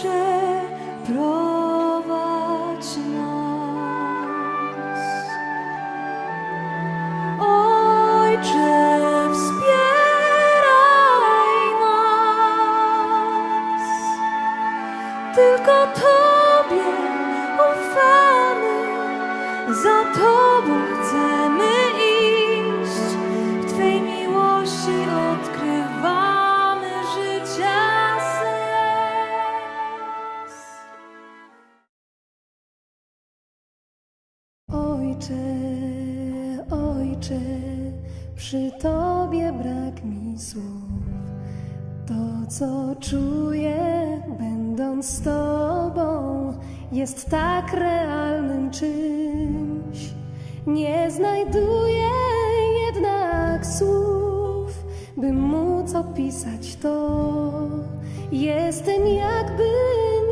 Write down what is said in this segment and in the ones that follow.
Ojcze, nas. Ojcze, wspieraj nas. Tylko Tobie ufamy, za Tobą przy Tobie brak mi słów. To, co czuję, będąc z Tobą, jest tak realnym czymś. Nie znajduję jednak słów, by móc opisać to. Jestem jakby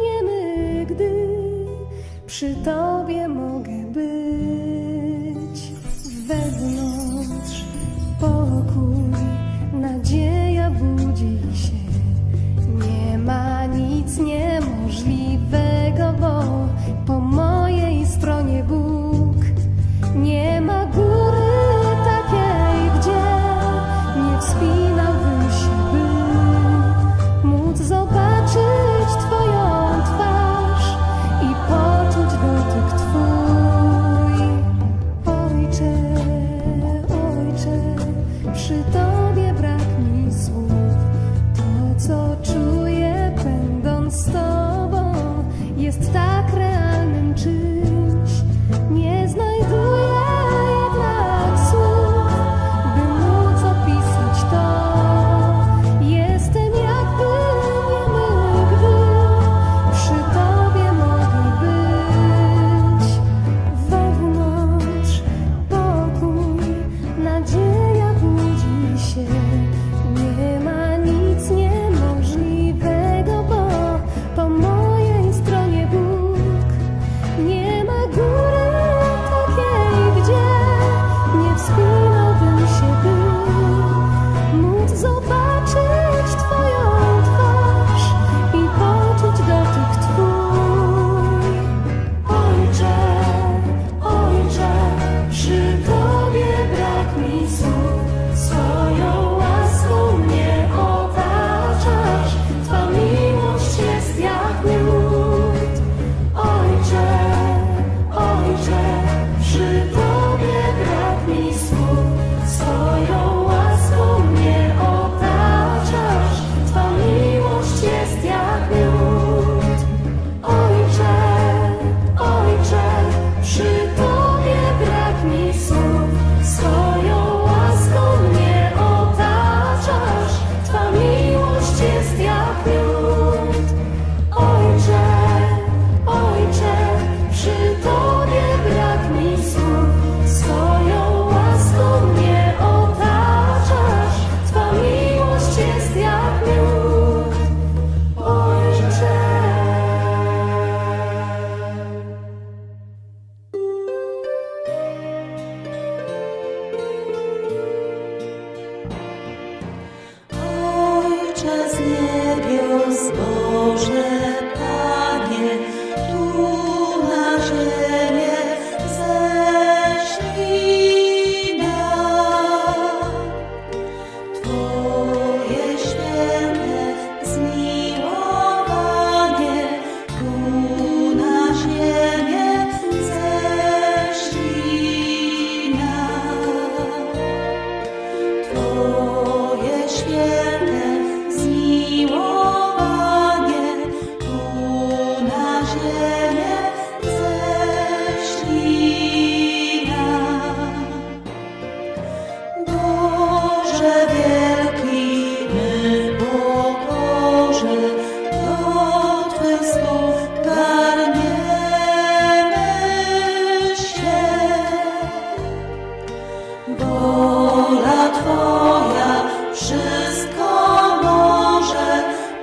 niemy, gdy przy Tobie mogę jest tak realnym so bad.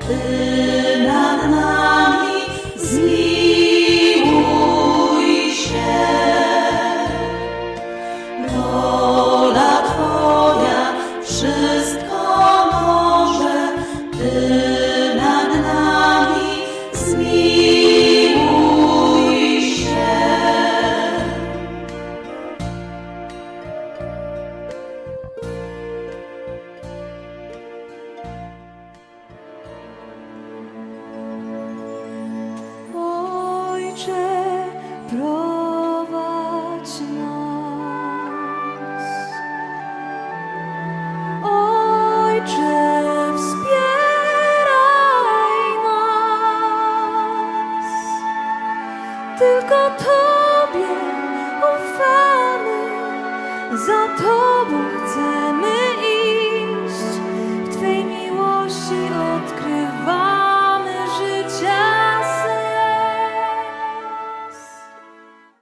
Ooh. 真